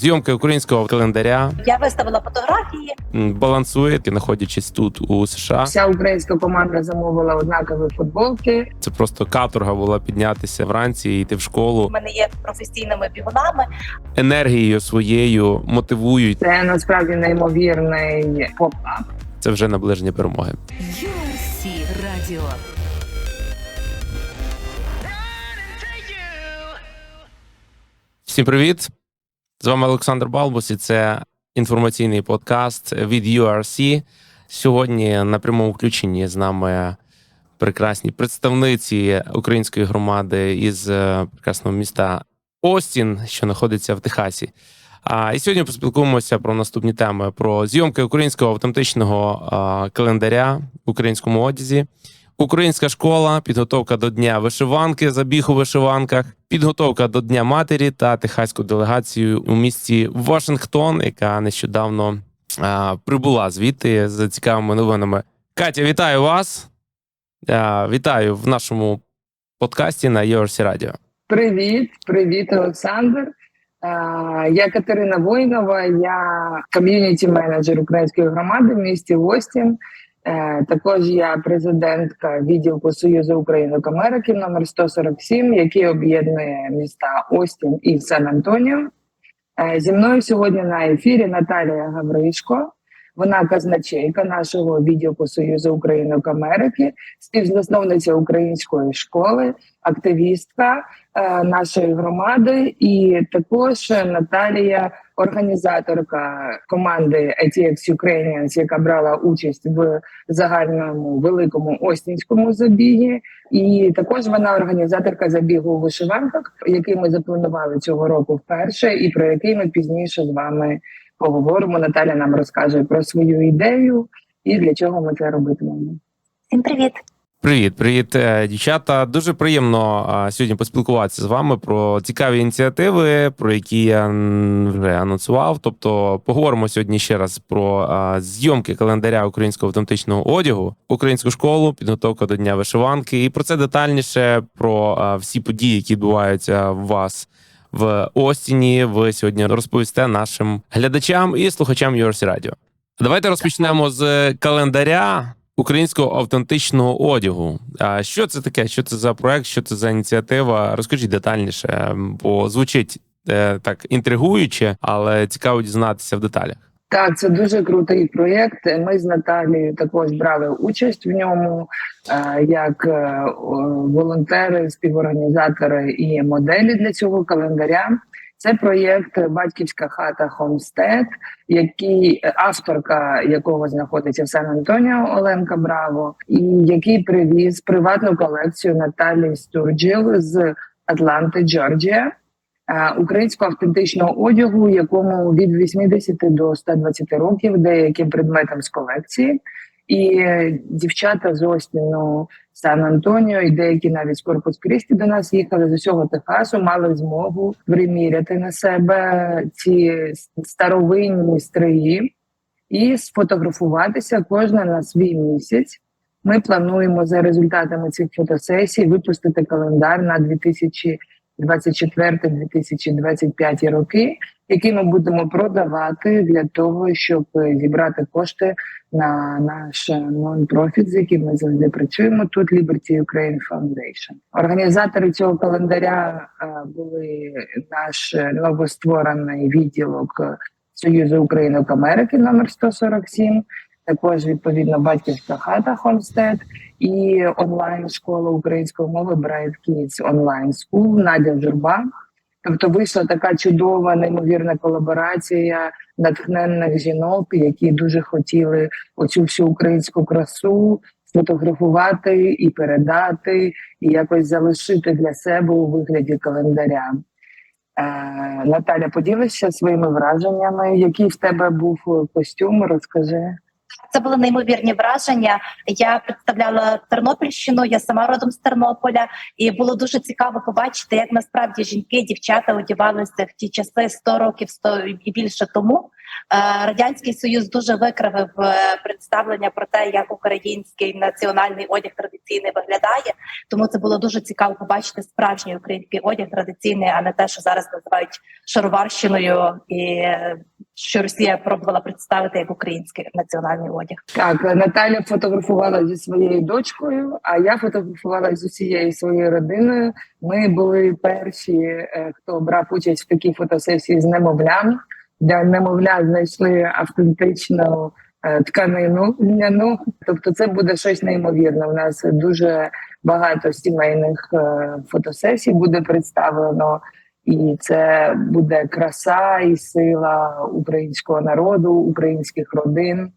Зйомки українського календаря Я виставила фотографії. балансує, знаходячись тут у США. Вся українська команда замовила однакові футболки. Це просто каторга була піднятися вранці і йти в школу. Ми не є професійними бігунами. Енергією своєю мотивують. Це насправді неймовірний поп-ап. Це вже наближення перемоги. Radio. Всім привіт! З вами Олександр Балбус, і це інформаційний подкаст від URC. Сьогодні на прямому включенні з нами прекрасні представниці української громади із е, прекрасного міста Остін, що знаходиться в Техасі. А і сьогодні поспілкуємося про наступні теми: про зйомки українського автентичного календаря в українському одязі. Українська школа, підготовка до дня вишиванки, забіг у вишиванках, підготовка до Дня матері та техаську делегацію у місті Вашингтон, яка нещодавно а, прибула звідти з цікавими новинами. Катя, вітаю вас! А, вітаю в нашому подкасті на URC Radio. Привіт, привіт, Олександр. Я Катерина Войнова, я ком'юніті менеджер української громади в місті Остін. Е, Також я президентка відділку Союзу Українок Америки номер 147, який об'єднує міста Остін і Сан-Антоніо. Е, Зі мною сьогодні на ефірі Наталія Гавришко. Вона казначейка нашого відділку Союзу Українок Америки, співзасновниця української школи, активістка е, нашої громади, і також Наталія, організаторка команди ATX Ukrainians, яка брала участь в загальному великому остінському забігі. І також вона організаторка забігу у вишиванках, який ми запланували цього року вперше, і про який ми пізніше з вами поговоримо. Наталя нам розкаже про свою ідею і для чого ми це робитимемо. Всім привіт! Привіт, привіт, е, дівчата. Дуже приємно сьогодні поспілкуватися з вами про цікаві ініціативи, про які я вже анонсував. Тобто, поговоримо сьогодні ще раз про зйомки календаря українського автентичного одягу, українську школу, підготовка до дня вишиванки, і про це детальніше про всі події, які відбуваються у вас. В Остіні ви сьогодні розповісте нашим глядачам і слухачам URC Radio. Давайте розпочнемо з календаря українського автентичного одягу. А що це таке? Що це за проект? Що це за ініціатива? Розкажіть детальніше, бо звучить е, так інтригуюче, але цікаво дізнатися в деталях. Так, це дуже крутий проєкт. Ми з Наталією також брали участь в ньому е, як е, волонтери, співорганізатори і моделі для цього календаря. Це проєкт Батьківська хата Homestead, який авторка якого знаходиться в Сан-Антоніо Оленка Браво, і який привіз приватну колекцію Наталії Стурджіл з Атланти, Джорджія. Е, Українського автентичного одягу, якому від 80 до 120 років деяким предметам з колекції, і дівчата з Остіну, Сан Антоніо, і деякі навіть з Корпус Крісті до нас їхали з усього Техасу, мали змогу приміряти на себе ці старовинні строї і сфотографуватися кожна на свій місяць. Ми плануємо за результатами цих фотосесій випустити календар на 2024-2025 роки, який ми будемо продавати для того, щоб зібрати кошти на наш нон-профіт, з яким ми завжди працюємо. Тут Liberty Ukraine Foundation. Організатори цього календаря е, були наш новостворений відділок Союзу Українок Америки номер 147, також відповідно батьківська хата Homestead і онлайн школа української мови Bright Kids Online School Надя Журба. Тобто вийшла така чудова, неймовірна колаборація натхненних жінок, які дуже хотіли оцю всю українську красу сфотографувати і передати, і якось залишити для себе у вигляді календаря. Е, Наталя, поділишся своїми враженнями. Який в тебе був костюм? Розкажи. Це були неймовірні враження. Я представляла Тернопільщину, я сама родом з Тернополя, і було дуже цікаво побачити, як насправді жінки, дівчата одягалися в ті часи 100 років 100 і більше тому. Е, Радянський Союз дуже викривив е, представлення про те, як український національний одяг традиційний виглядає. Тому це було дуже цікаво побачити справжній український одяг традиційний, а не те, що зараз називають шароварщиною, і що Росія пробувала представити як український національний одяг. Так, Наталя фотографувала зі своєю дочкою, а я фотографувала з усією своєю родиною. Ми були перші, е, хто брав участь в такій фотосесії з немовлям. Для немовля знайшли автентичну е, тканину льняну. Тобто, це буде щось неймовірне. У нас дуже багато сімейних е, фотосесій буде представлено. І це буде краса і сила українського народу, українських родин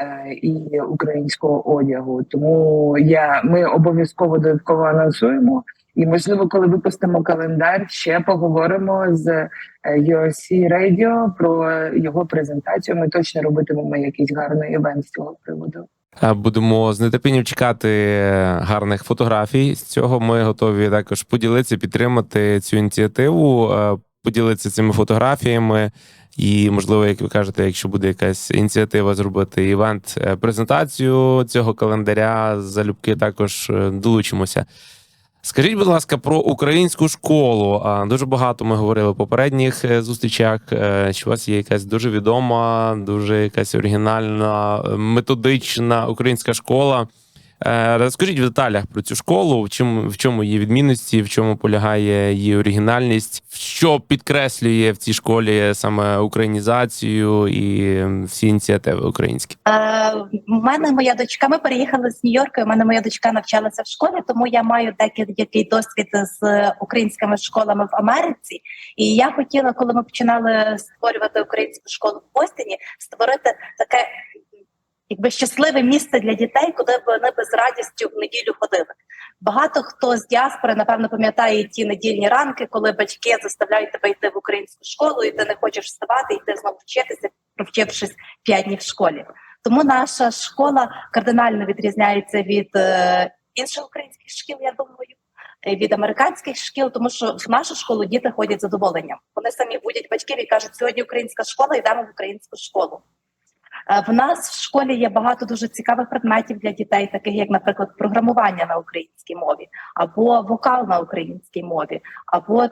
е, і українського одягу. Тому я ми обов'язково додатково анонсуємо. І можливо, коли випустимо календар, ще поговоримо з е, URC Radio про його презентацію. Ми точно робитимемо якийсь гарний івент з цього приводу. Будемо з нетерпінням чекати гарних фотографій. З цього ми готові також поділитися, підтримати цю ініціативу, е, поділитися цими фотографіями. І, можливо, як ви кажете, якщо буде якась ініціатива зробити івент, е, презентацію цього календаря, залюбки також е, долучимося. Скажіть, будь ласка, про українську школу. Дуже багато ми говорили в попередніх е, зустрічах. Чи у вас є якась дуже відома, дуже якась оригінальна, е, методична українська школа. Е, Розкажіть в деталях про цю школу, в чому в чому її відмінності, в чому полягає її оригінальність, що підкреслює в цій школі саме українізацію і всі ініціативи українські. Е, мене моя дочка. Ми переїхали з Нью-Йорка. У мене моя дочка навчалася в школі, тому я маю деякий досвід з українськими школами в Америці. І я хотіла, коли ми починали створювати українську школу в Бостоні, створити таке. Якби щасливе місце для дітей, куди б вони би з радістю в неділю ходили. Багато хто з діаспори, напевно, пам'ятає ті недільні ранки, коли батьки заставляють тебе йти в українську школу, і ти не хочеш вставати, йти знову вчитися, провчившись п'ять днів в школі. Тому наша школа кардинально відрізняється від е, інших українських шкіл, я думаю, е, від американських шкіл, тому що в нашу школу діти ходять задоволенням. Вони самі будять батьків і кажуть, сьогодні українська школа, йдемо в українську школу. Е, В нас в школі є багато дуже цікавих предметів для дітей, таких як, наприклад, програмування на українській мові, або вокал на українській мові, або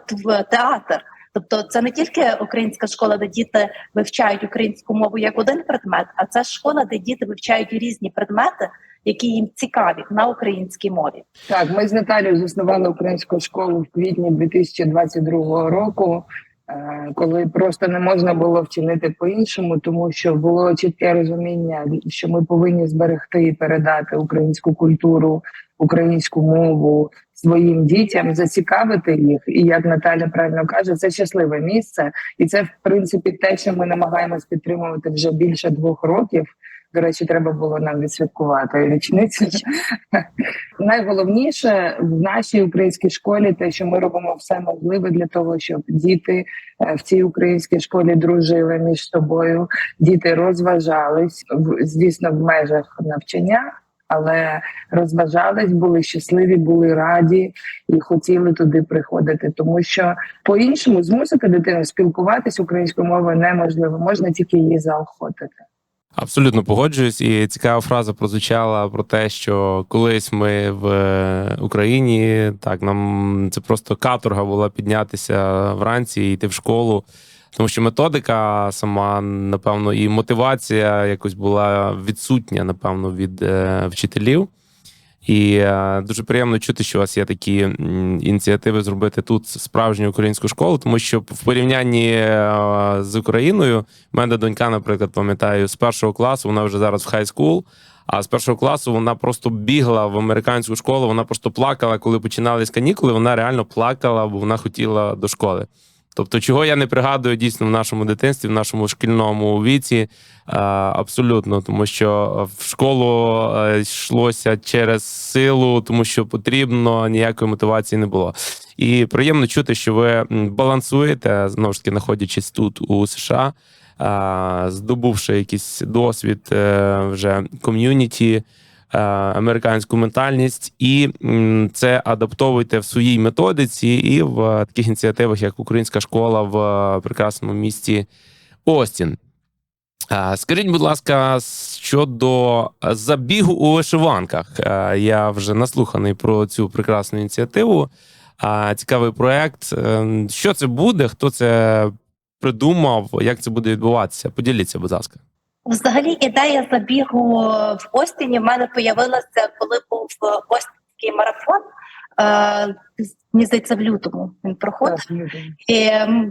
театр. Тобто, це не тільки українська школа, де діти вивчають українську мову як один предмет, а це школа, де діти вивчають різні предмети, які їм цікаві на українській мові. Так, ми з Наталією заснували українську школу в квітні 2022 року, коли просто не можна було вчинити по-іншому, тому що було чітке розуміння, що ми повинні зберегти і передати українську культуру, українську мову своїм дітям, зацікавити їх. І як Наталя правильно каже, це щасливе місце, і це в принципі те, що ми намагаємось підтримувати вже більше двох років. До речі, треба було нам відсвяткувати річницю. Найголовніше в нашій українській школі те, що ми робимо все можливе для того, щоб діти е, в цій українській школі дружили між собою, діти розважались звісно в межах навчання. Але розважались, були щасливі, були раді і хотіли туди приходити, тому що по-іншому змусити дитину спілкуватись українською мовою неможливо, можна тільки її заохотити. Абсолютно погоджуюсь, і цікава фраза прозвучала про те, що колись ми в е, Україні так нам це просто каторга була піднятися вранці і йти в школу. Тому що методика сама, напевно, і мотивація якось була відсутня, напевно, від е, вчителів. І е, дуже приємно чути, що у вас є такі ініціативи зробити тут справжню українську школу, тому що в порівнянні е, з Україною, в мене донька, наприклад, пам'ятаю, з першого класу вона вже зараз в хай-скул, а з першого класу вона просто бігла в американську школу. Вона просто плакала, коли починались канікули. Вона реально плакала, бо вона хотіла до школи. Тобто, чого я не пригадую дійсно в нашому дитинстві, в нашому шкільному віці, е, абсолютно, тому що в школу е, йшлося через силу, тому що потрібно, ніякої мотивації не було. І приємно чути, що ви балансуєте, знову ж таки, знаходячись тут у США, е, здобувши якийсь досвід вже ком'юніті, американську ментальність, і це адаптовуйте в своїй методиці і в е, таких ініціативах, як Українська школа в е, прекрасному місті Остін. Е, Скажіть, будь ласка, щодо забігу у вишиванках. Е, Я вже наслуханий про цю прекрасну ініціативу. Цікавий проект. Е, Що це буде? Хто це придумав? Як це буде відбуватися? Поділіться, будь ласка. Взагалі, ідея забігу в Остіні в мене появилася, коли був Остінський марафон. Е, Мені здається, в лютому він проходив. І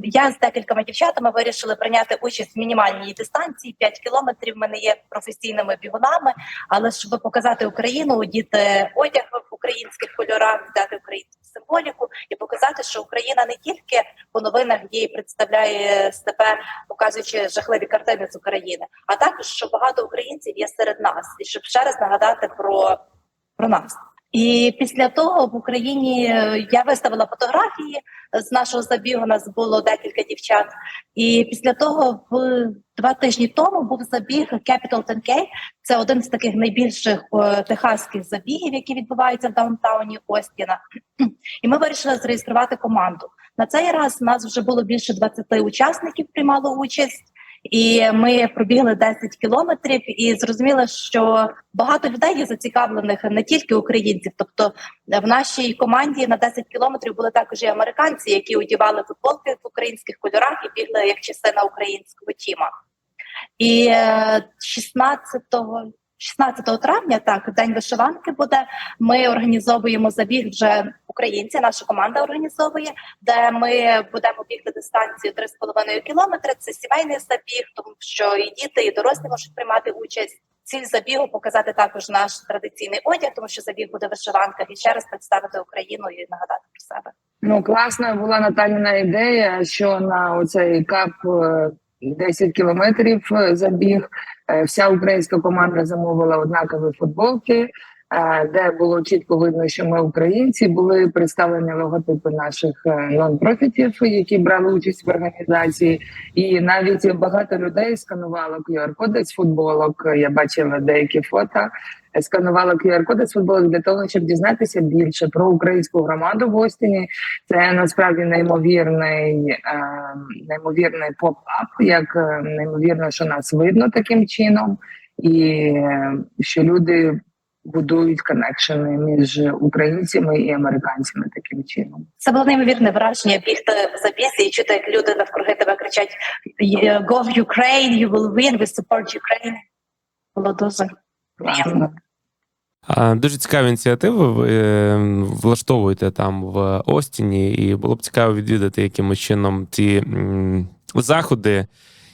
я з декількома дівчатами вирішили прийняти участь в мінімальній дистанції 5 кілометрів. Ми не є професійними бігунами, але щоб показати Україну, одіти одяг в українських кольорах, дати українську символіку і показати, що Україна не тільки по новинах і представляє себе, показуючи жахливі картини з України, а також що багато українців є серед нас, і щоб ще раз нагадати про, про нас. І після того в Україні е, я виставила фотографії з нашого забігу. Нас було декілька дівчат. І після того, в два тижні тому, був забіг Capital 10K. Це один з таких найбільших е, техаських забігів, які відбуваються в даунтауні Остіна. І ми вирішили зареєструвати команду. На цей раз у нас вже було більше 20 учасників приймало участь. І ми пробігли 10 кілометрів і зрозуміли, що багато людей є зацікавлених не тільки українців. Тобто в нашій команді на 10 кілометрів були також і американці, які одягали футболки в українських кольорах і бігли як частина українського тіма. І е, 16 16 травня, так, день вишиванки буде. Ми організовуємо забіг вже українці. Наша команда організовує, де ми будемо бігти дистанцію 3,5 кілометри. Це сімейний забіг, тому що і діти, і дорослі можуть приймати участь. Ціль забігу показати також наш традиційний одяг, тому що забіг буде в вишиванках і ще раз представити Україну і нагадати про себе. Ну, класна була Наталіна ідея, що на оцей кап е, 10 кілометрів е, забіг. е, Вся українська команда замовила однакові футболки, е, де було чітко видно, що ми українці. Були представлені логотипи наших нон-профітів, які брали участь в організації. І навіть багато людей сканувало QR-коди з футболок. Я бачила деякі фото. Е, Сканувало QR-коди з футболок для того, щоб дізнатися більше про українську громаду в Остіні. Це насправді неймовірний, е, неймовірний поп-ап, як е, неймовірно, що нас видно таким чином, і е, що люди будують коннекшени між українцями і американцями таким чином. Це було неймовірне враження бігти в забізі і чути, як люди навкруги тебе кричать «Go Ukraine, you will win, we support Ukraine». Було дуже приємно. Дуже цікаві ініціативи ви е, влаштовуєте там в Остіні, і було б цікаво відвідати якимось чином ці заходи.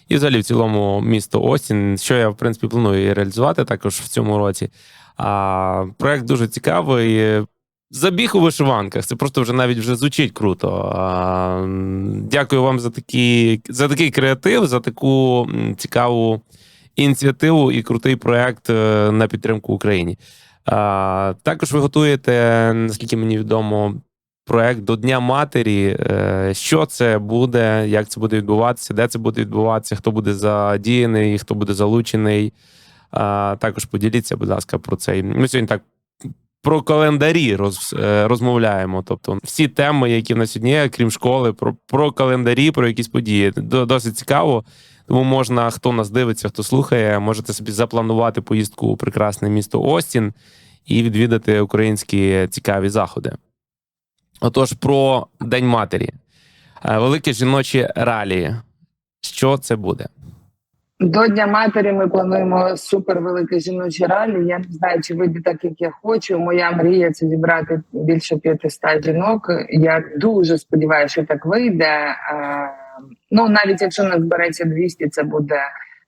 І взагалі в цілому місто Остін, що я в принципі планую реалізувати також в цьому році. А проект дуже цікавий. Забіг у вишиванках. Це просто вже навіть вже звучить круто. А, Дякую вам за такі, за такий креатив, за таку цікаву ініціативу і крутий проект е, на підтримку Україні. Також ви готуєте, наскільки мені відомо, проект до Дня Матері. Е, Що це буде, як це буде відбуватися, де це буде відбуватися, хто буде задіяний, хто буде залучений. Також поділіться, будь ласка, про цей. Ми сьогодні так про календарі роз, е, розмовляємо. Тобто всі теми, які в нас сьогодні є, крім школи, про, про календарі, про якісь події. Досить цікаво. Тому можна, хто нас дивиться, хто слухає, можете собі запланувати поїздку у прекрасне місто Остін і відвідати українські цікаві заходи. Отож, про День матері. Е, Велике жіноче ралі. Що це буде? До Дня матері ми плануємо супер велике жіноче ралі. Я не знаю, чи вийде так, як я хочу. Моя мрія це зібрати більше 500 жінок. Я дуже сподіваюся, що так вийде. Ну навіть якщо нас збереться 200, це буде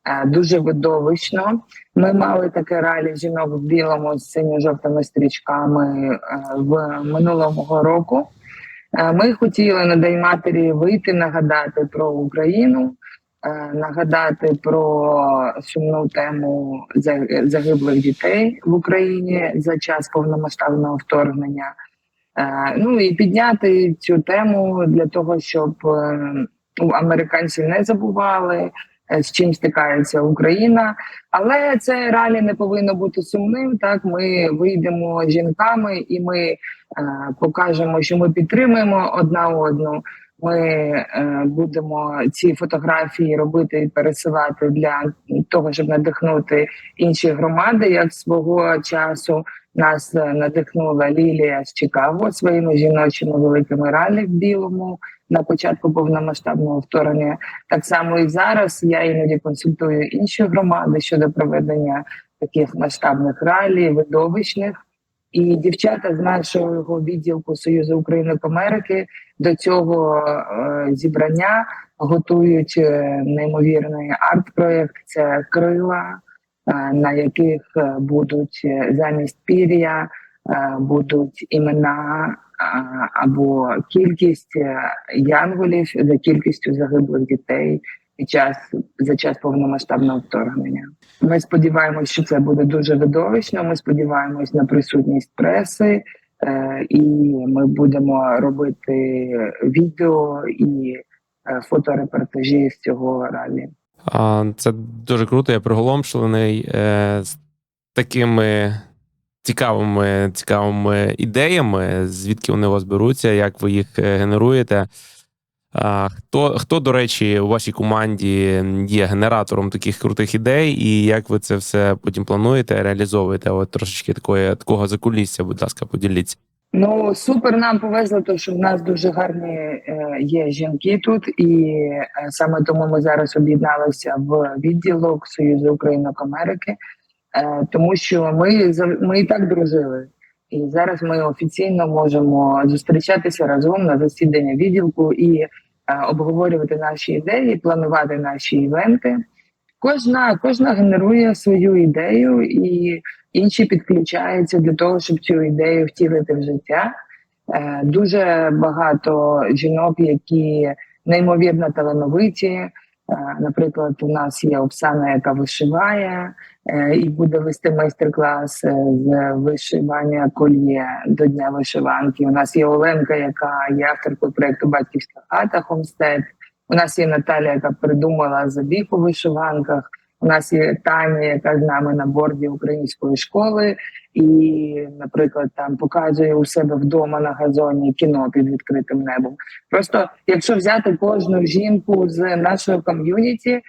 е, дуже видовищно. Ми мали таке ралі жінок в білому з синьо-жовтими стрічками е, в минулого року. Е, Ми хотіли на День матері вийти, нагадати про Україну, нагадати про сумну тему загиблих дітей в Україні за час повномасштабного вторгнення. Ну і підняти цю тему для того, щоб американці не забували, е, з чим стикається Україна. Але це ралі не повинно бути сумним. Так, ми вийдемо жінками і ми е, покажемо, що ми підтримуємо одна одну. Ми е, будемо ці фотографії робити і пересилати для того, щоб надихнути інші громади, як свого часу нас е, надихнула Лілія з Чикаго своїми жіночими великими ралі в білому на початку повномасштабного вторгнення. Так само і зараз я іноді консультую інші громади щодо проведення таких масштабних ралі, видовищних. І дівчата з нашого відділку Союзу Українок Америки до цього е, зібрання готують е, неймовірний арт-проєкт. Це крила, на яких е, будуть е, замість пір'я е, будуть імена е, або кількість е, янголів за кількістю загиблих дітей під час за час повномасштабного вторгнення. Ми сподіваємось, що це буде дуже видовищно. Ми сподіваємось на присутність преси, е, і ми будемо робити відео і е, фоторепортажі з цього ралі. Це дуже круто, я приголомшений е, з такими цікавими, цікавими ідеями, звідки вони у вас беруться, як ви їх е, генеруєте. Хто, хто, до речі, у вашій команді є генератором таких крутих ідей, і як ви це все потім плануєте, реалізовуєте? От трошечки такої, такого закулісся, будь ласка, поділіться. Ну супер нам повезло, то що в нас дуже гарні е, є жінки тут, і е, саме тому ми зараз об'єдналися в відділок Союзу Українок Америки, е, тому що ми ми і так дружили. І зараз ми офіційно можемо зустрічатися разом на засідання відділку і е, обговорювати наші ідеї, планувати наші івенти. Кожна, кожна генерує свою ідею, і інші підключаються для того, щоб цю ідею втілити в життя. Е, Дуже багато жінок, які неймовірно талановиті. Е, Наприклад, у нас є Оксана, яка вишиває е, і буде вести майстер-клас з вишивання кольє до Дня вишиванки. У нас є Оленка, яка є авторкою проєкту Батьківська хата Хомстед. У нас є Наталя, яка придумала забіг у вишиванках. У нас є Таня, яка з нами на борді української школи, і, наприклад, там показує у себе вдома на газоні кіно під відкритим небом. Просто якщо взяти кожну жінку з нашого ком'юніті, е,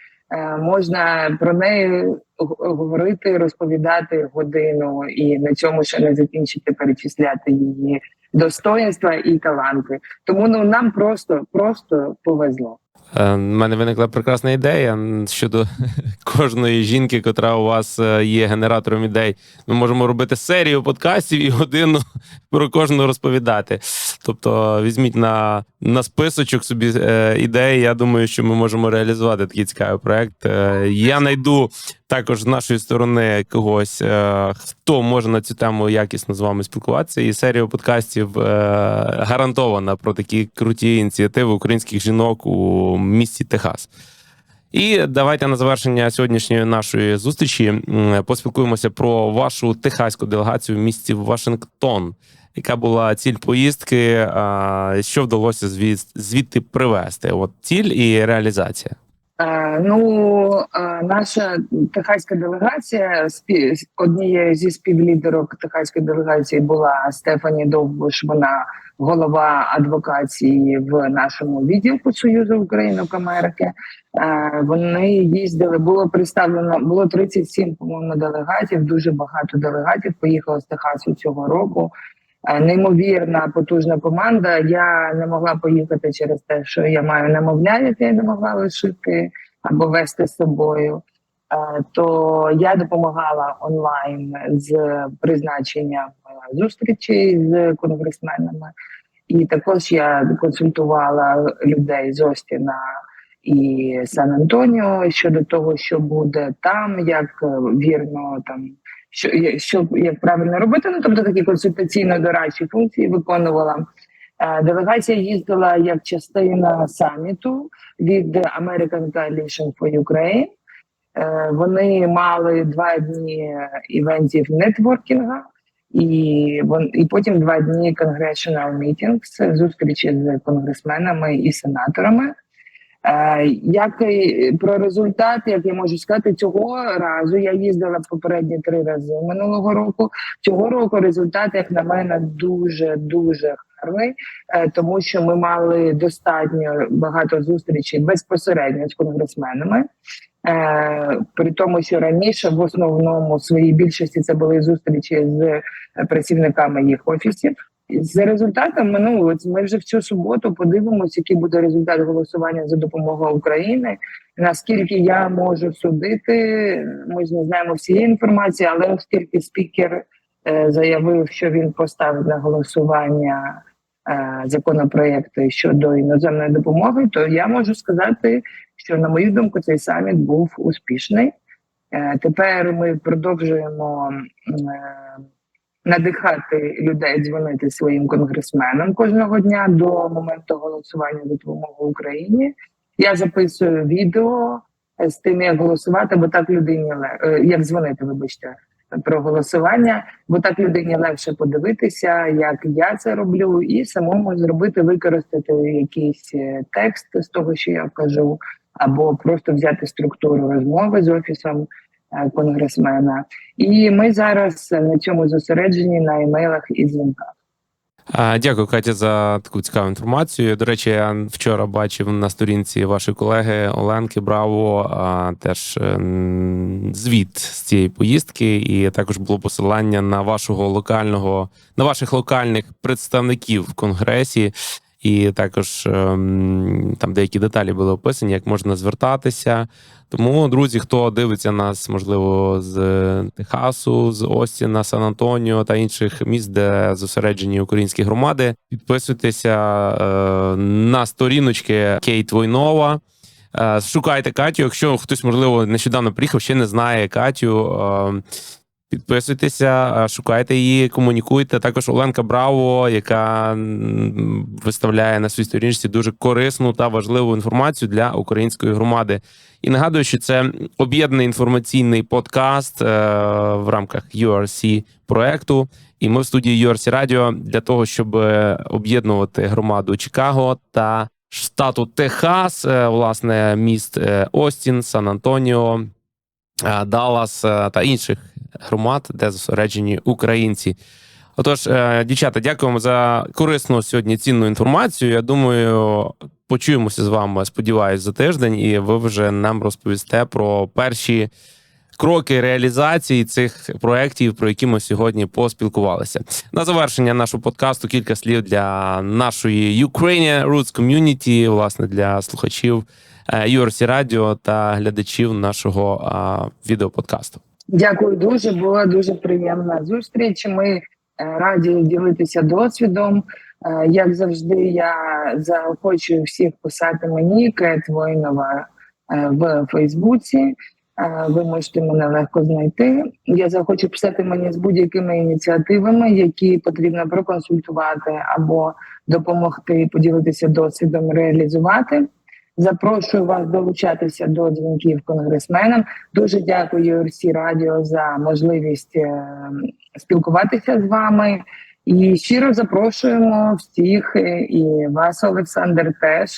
можна про неї говорити, розповідати годину, і на цьому ще не закінчити перечисляти її достоинства і таланти. Тому ну нам просто просто повезло. Е, У мене виникла прекрасна ідея щодо кожної жінки, котра у вас е, є генератором ідей. Ми можемо робити серію подкастів і годину про кожну розповідати. Тобто, візьміть на, на списочок собі е, ідей. Я думаю, що ми можемо реалізувати такий цікавий проект. Е, я знайду також з нашої сторони когось, е, хто може на цю тему якісно з вами спілкуватися. І серія подкастів е, гарантована про такі круті ініціативи українських жінок у місті Техас. І давайте на завершення сьогоднішньої нашої зустрічі поспілкуємося про вашу техаську делегацію в місті Вашингтон. Яка була ціль поїздки? Що вдалося звід- звідти привезти? От ціль і реалізація. Е, Ну, е, наша техаська делегація однією зі співлідерок техаської делегації була Стефані Довбуш. Вона голова адвокації в нашому відділку Союзу Українок Америки. Е, Вони їздили. Було представлено було 37, по-моєму, делегатів. Дуже багато делегатів поїхало з Техасу цього року. Е, Неймовірна потужна команда. Я не могла поїхати через те, що я маю немовля, яке я не могла лишити або вести з собою. Е, То я допомагала онлайн з призначенням е, зустрічей з конгресменами, і також я консультувала людей з Остіна і Сан Антоніо щодо того, що буде там, як вірно там що, що як правильно робити. Ну тобто такі консультаційно дорадчі функції виконувала. Е, Делегація їздила як частина саміту від American Coalition for Ukraine. Е, Вони мали два дні івентів нетворкінга, і і потім два дні Congressional Meetings, зустрічі з конгресменами і сенаторами. Е, Як про результат, як я можу сказати, цього разу я їздила попередні три рази минулого року. Цього року результат, як на мене, дуже дуже гарний, е, тому що ми мали достатньо багато зустрічей безпосередньо з конгресменами. Е, При тому, що раніше в основному в своїй більшості це були зустрічі з працівниками їх офісів. За результатами, ну ми вже в цю суботу подивимося, який буде результат голосування за допомогою України. Наскільки я можу судити, ми ж не знаємо всієї інформації, але оскільки спікер е, заявив, що він поставить на голосування е, законопроекти щодо іноземної допомоги, то я можу сказати, що на мою думку цей саміт був успішний. Е, Тепер ми продовжуємо е, надихати людей дзвонити своїм конгресменам кожного дня до моменту голосування за допомогу Україні. Я записую відео е, з тим, як голосувати, бо так людині е, як дзвонити, вибачте, про голосування, бо так людині легше подивитися, як я це роблю, і самому зробити, використати якийсь е, текст з того, що я кажу, або просто взяти структуру розмови з офісом конгресмена. І ми зараз на цьому зосереджені на емейлах і дзвінках. Дякую, Катя, за таку цікаву інформацію. До речі, я вчора бачив на сторінці вашої колеги Оленки Браво теж ем, звіт з цієї поїздки, і також було посилання на вашого локального, на ваших локальних представників в конгресі. І також ем, там деякі деталі були описані, як можна звертатися. Тому, друзі, хто дивиться нас, можливо, з Техасу, з Остіна, Сан-Антоніо та інших міст, де зосереджені українські громади, підписуйтеся е, на сторіночки Кейт Войнова. Е, Шукайте Катю. Якщо хтось, можливо, нещодавно приїхав, ще не знає Катю. Підписуйтеся, е, шукайте її, комунікуйте. Також Оленка Браво, яка виставляє на своїй сторінці дуже корисну та важливу інформацію для української громади. І нагадую, що це об'єднаний інформаційний подкаст е, в рамках URC проекту. І ми в студії URC Radio для того, щоб е, об'єднувати громаду Чикаго та штату Техас, власне, міст Остін, Сан-Антоніо, е, Даллас та інших громад, де зосереджені українці. Отож, е, дівчата, дякуємо за корисну сьогодні цінну інформацію. Я думаю, почуємося з вами, сподіваюсь, за тиждень, і ви вже нам розповісте про перші кроки реалізації цих проєктів, про які ми сьогодні поспілкувалися. На завершення нашого подкасту кілька слів для нашої Ukrainian Roots Community, власне, для слухачів е, URC Radio та глядачів нашого відеоподкасту. Дякую дуже. Була дуже приємна зустріч. Ми е, раді ділитися досвідом. Е, Як завжди, я заохочую всіх писати мені Кет Воїнова е, в Фейсбуці. Ви можете мене легко знайти. Я захочу писати мені з будь-якими ініціативами, які потрібно проконсультувати або допомогти поділитися досвідом реалізувати. Запрошую вас долучатися до дзвінків конгресменам. Дуже дякую URC Радіо за можливість е, спілкуватися з вами. І щиро запрошуємо всіх е, і вас, Олександр, теж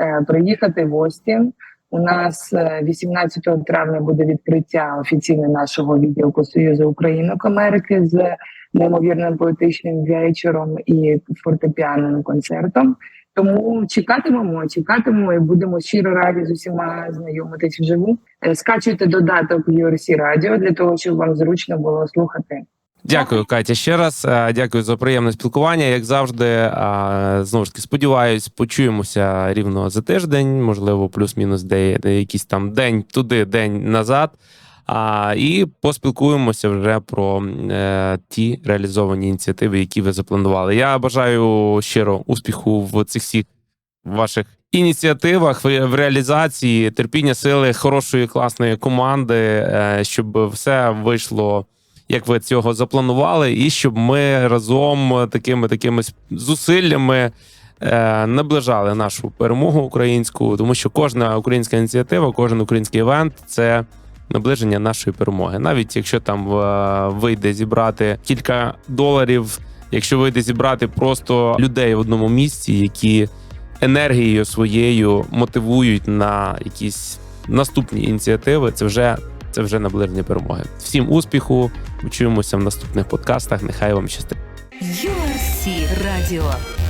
е, приїхати в Остін. У нас е, 18 травня буде відкриття офіційне нашого відділку Союзу Українок Америки з неймовірним поетичним вечором і фортепіанним концертом. Тому чекатимемо, чекатимемо і будемо щиро раді з усіма знайомитись вживу. Е, Скачуйте додаток URC Radio для того, щоб вам зручно було слухати. Дякую, Катя. Ще раз Е, дякую за приємне спілкування. Як завжди, е, знову ж таки, сподіваюсь, почуємося рівно за тиждень, можливо, плюс-мінус де якийсь там день туди, день назад. А, і поспілкуємося вже про е, ті реалізовані ініціативи, які ви запланували. Я бажаю щиро успіху в цих всіх ваших ініціативах, в реалізації, терпіння, сили, хорошої класної команди, е, щоб все вийшло як ви цього запланували, і щоб ми разом такими такими зусиллями е, наближали нашу перемогу українську, тому що кожна українська ініціатива, кожен український івент це наближення нашої перемоги. Навіть якщо там е, вийде зібрати кілька доларів, якщо вийде зібрати просто людей в одному місці, які енергією своєю мотивують на якісь наступні ініціативи, це вже. Це вже наближення перемоги. Всім успіху! Почуємося в наступних подкастах. Нехай вам щастить. Radio.